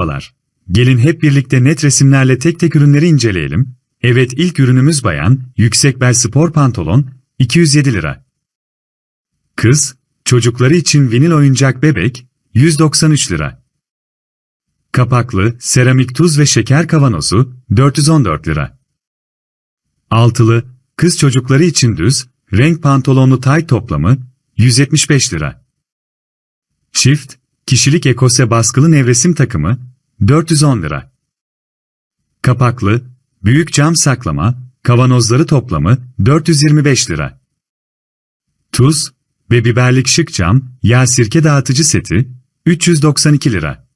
Merhabalar. Gelin hep birlikte net resimlerle tek tek ürünleri inceleyelim. Evet ilk ürünümüz bayan, yüksek bel spor pantolon, 207 lira. Kız, çocukları için vinil oyuncak bebek, 193 lira. Kapaklı, seramik tuz ve şeker kavanozu, 414 lira. Altılı, kız çocukları için düz, renk pantolonlu tayt toplamı, 175 lira. Çift, kişilik ekose baskılı nevresim takımı, 410 lira. Kapaklı, büyük cam saklama, kavanozları toplamı, 425 lira. Tuz ve biberlik şık cam, yağ sirke dağıtıcı seti, 392 lira.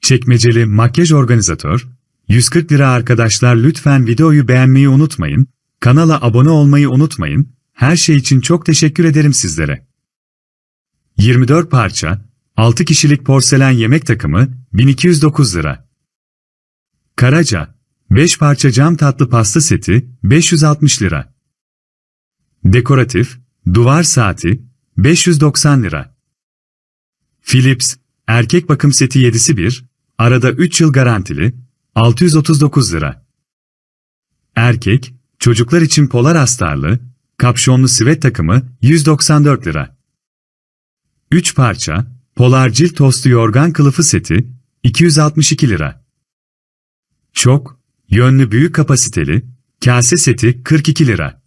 Çekmeceli makyaj organizatör, 140 lira arkadaşlar lütfen videoyu beğenmeyi unutmayın, kanala abone olmayı unutmayın, her şey için çok teşekkür ederim sizlere. 24 parça, 6 kişilik porselen yemek takımı, 1209 lira. Karaca, 5 parça cam tatlı pasta seti, 560 lira. Dekoratif, duvar saati, 590 lira. Philips, erkek bakım seti 7'si 1, arada 3 yıl garantili, 639 lira. Erkek, çocuklar için polar astarlı, kapşonlu sivet takımı, 194 lira. 3 parça, polar cilt tostu yorgan kılıfı seti, 262 lira. Çok, yönlü büyük kapasiteli, kase seti 42 lira.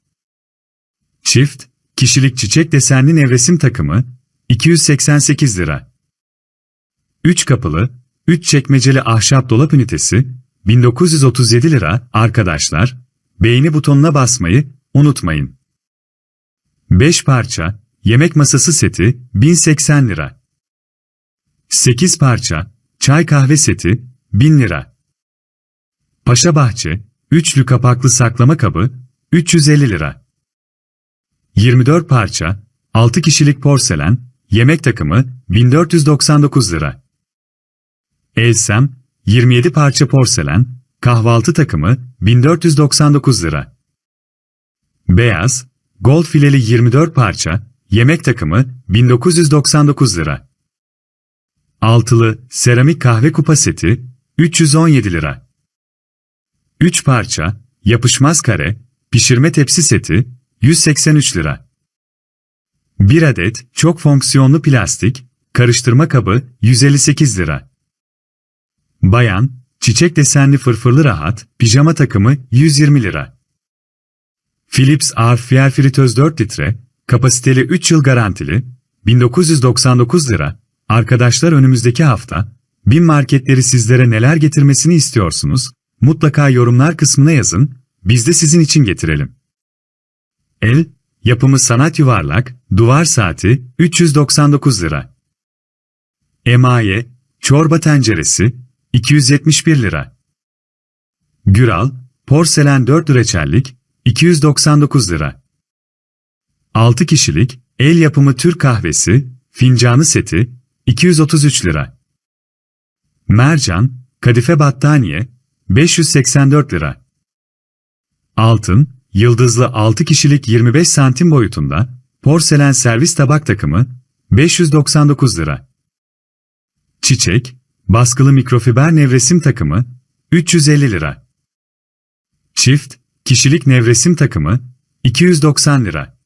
Çift, kişilik çiçek desenli nevresim takımı, 288 lira. 3 kapılı, 3 çekmeceli ahşap dolap ünitesi, 1937 lira arkadaşlar, beğeni butonuna basmayı unutmayın. 5 parça, yemek masası seti, 1080 lira. 8 parça, çay kahve seti, 1000 lira. Paşa Bahçe, üçlü kapaklı saklama kabı, 350 lira. 24 parça, 6 kişilik porselen, yemek takımı, 1499 lira. Elsem, 27 parça porselen, kahvaltı takımı, 1499 lira. Beyaz, gold fileli 24 parça, yemek takımı, 1999 lira. Altılı, seramik kahve kupa seti, 317 lira. 3 parça, yapışmaz kare, pişirme tepsi seti, 183 lira. 1 adet, çok fonksiyonlu plastik, karıştırma kabı, 158 lira. Bayan, çiçek desenli fırfırlı rahat, pijama takımı, 120 lira. Philips Airfryer fritöz 4 litre, kapasiteli 3 yıl garantili, 1999 lira. Arkadaşlar önümüzdeki hafta, bin marketleri sizlere neler getirmesini istiyorsunuz? Mutlaka yorumlar kısmına yazın, biz de sizin için getirelim. El, yapımı sanat yuvarlak, duvar saati, 399 lira. Emaye, çorba tenceresi, 271 lira. Güral, porselen 4 reçellik, 299 lira. 6 kişilik, el yapımı Türk kahvesi, fincanı seti, 233 lira. Mercan, kadife battaniye, 584 lira. Altın, yıldızlı 6 kişilik 25 santim boyutunda, porselen servis tabak takımı, 599 lira. Çiçek, baskılı mikrofiber nevresim takımı, 350 lira. Çift, kişilik nevresim takımı, 290 lira.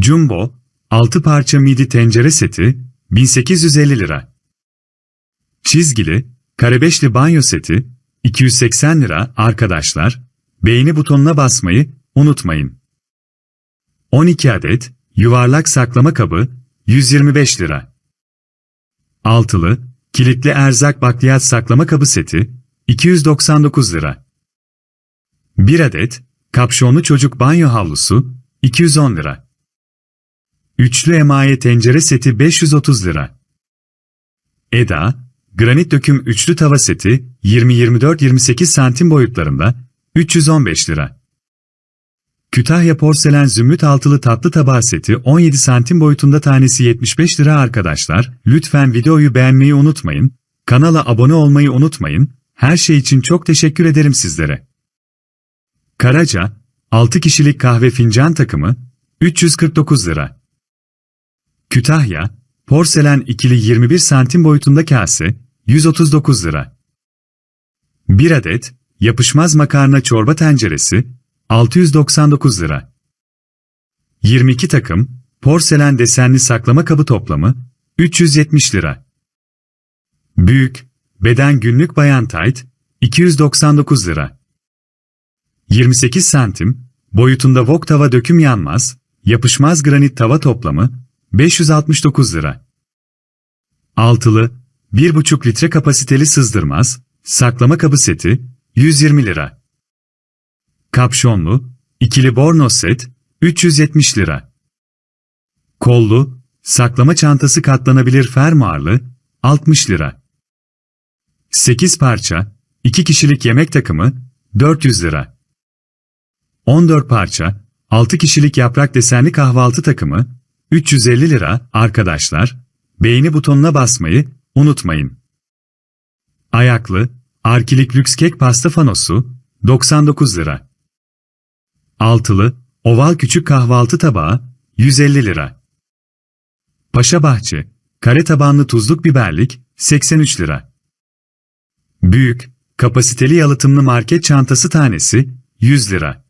Jumbo, 6 parça midi tencere seti, 1850 lira. Çizgili, karebeşli banyo seti, 280 lira arkadaşlar, beğeni butonuna basmayı unutmayın. 12 adet, yuvarlak saklama kabı, 125 lira. Altılı, kilitli erzak bakliyat saklama kabı seti, 299 lira. 1 adet, kapşonlu çocuk banyo havlusu, 210 lira. Üçlü emaye tencere seti 530 lira. Eda, granit döküm üçlü tava seti 20-24-28 santim boyutlarında 315 lira. Kütahya porselen zümrüt altılı tatlı tabağı seti 17 santim boyutunda tanesi 75 lira arkadaşlar. Lütfen videoyu beğenmeyi unutmayın. Kanala abone olmayı unutmayın. Her şey için çok teşekkür ederim sizlere. Karaca, 6 kişilik kahve fincan takımı 349 lira. Kütahya, porselen ikili 21 santim boyutunda kase 139 lira. 1 adet yapışmaz makarna çorba tenceresi 699 lira. 22 takım porselen desenli saklama kabı toplamı 370 lira. Büyük beden günlük bayan tayt 299 lira. 28 santim boyutunda wok tava döküm yanmaz, yapışmaz granit tava toplamı 569 lira. Altılı 1,5 litre kapasiteli sızdırmaz, saklama kabı seti 120 lira. Kapşonlu, ikili bornoz set 370 lira. Kollu, saklama çantası katlanabilir fermuarlı 60 lira. 8 parça, 2 kişilik yemek takımı 400 lira. 14 parça, 6 kişilik yaprak desenli kahvaltı takımı 350 lira arkadaşlar. Beğeni butonuna basmayı unutmayın. Ayaklı, arkilik lüks kek pasta fanosu 99 lira. Altılı, oval küçük kahvaltı tabağı 150 lira. Paşa Bahçe, kare tabanlı tuzluk biberlik 83 lira. Büyük, kapasiteli yalıtımlı market çantası tanesi 100 lira.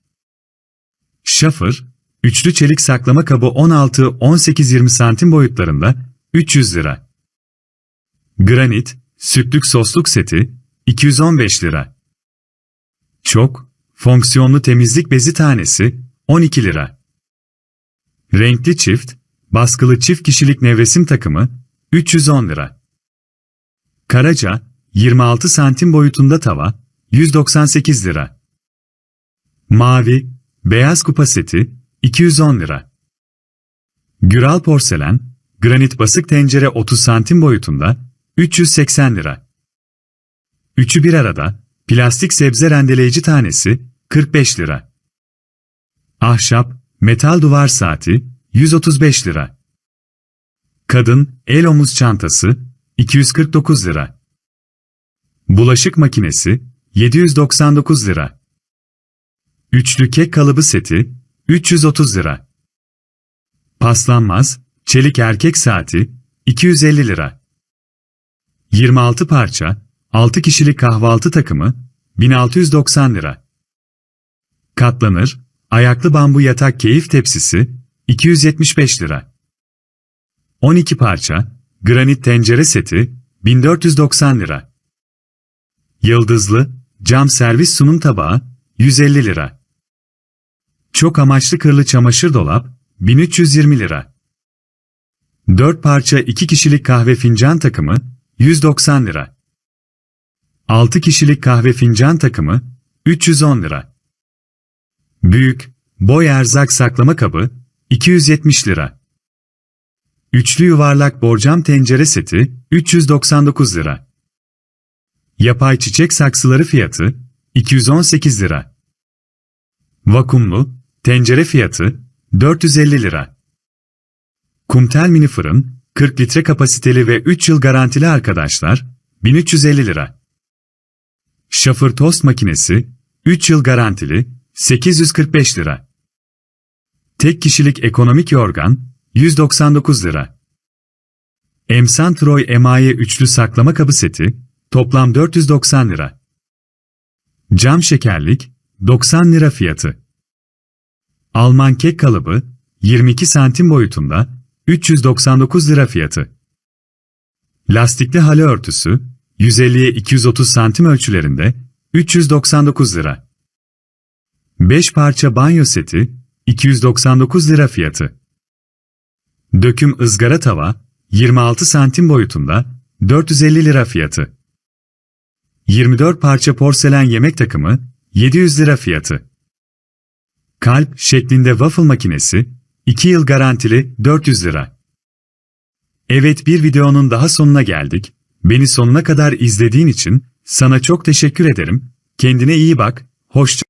Şafır, üçlü çelik saklama kabı 16-18-20 santim boyutlarında 300 lira. Granit, sütlük sosluk seti 215 lira. Çok, fonksiyonlu temizlik bezi tanesi 12 lira. Renkli çift, baskılı çift kişilik nevresim takımı 310 lira. Karaca, 26 santim boyutunda tava 198 lira. Mavi, beyaz kupa seti 210 lira. Güral porselen, granit basık tencere 30 santim boyutunda 380 lira. Üçü bir arada, plastik sebze rendeleyici tanesi 45 lira. Ahşap, metal duvar saati 135 lira. Kadın, el omuz çantası 249 lira. Bulaşık makinesi 799 lira. Üçlü kek kalıbı seti 330 lira. Paslanmaz, çelik erkek saati 250 lira. 26 parça, 6 kişilik kahvaltı takımı 1690 lira. Katlanır, ayaklı bambu yatak keyif tepsisi 275 lira. 12 parça, granit tencere seti 1490 lira. Yıldızlı, cam servis sunum tabağı 150 lira. Çok amaçlı kırlı çamaşır dolap 1320 lira. 4 parça 2 kişilik kahve fincan takımı 190 lira. 6 kişilik kahve fincan takımı 310 lira. Büyük, boy erzak saklama kabı 270 lira. Üçlü yuvarlak borcam tencere seti 399 lira. Yapay çiçek saksıları fiyatı 218 lira. Vakumlu tencere fiyatı 450 lira. Kumtel mini fırın 40 litre kapasiteli ve 3 yıl garantili arkadaşlar 1350 lira. Şafır tost makinesi 3 yıl garantili 845 lira. Tek kişilik ekonomik yorgan 199 lira. Emsan Troy emaye üçlü saklama kabı seti toplam 490 lira. Cam şekerlik 90 lira fiyatı. Alman kek kalıbı 22 santim boyutunda 399 lira fiyatı. Lastikli hale örtüsü 150'ye 230 santim ölçülerinde 399 lira. 5 parça banyo seti 299 lira fiyatı. Döküm ızgara tava 26 santim boyutunda 450 lira fiyatı. 24 parça porselen yemek takımı 700 lira fiyatı. Kalp şeklinde waffle makinesi 2 yıl garantili 400 lira. Evet bir videonun daha sonuna geldik. Beni sonuna kadar izlediğin için sana çok teşekkür ederim. Kendine iyi bak, hoşça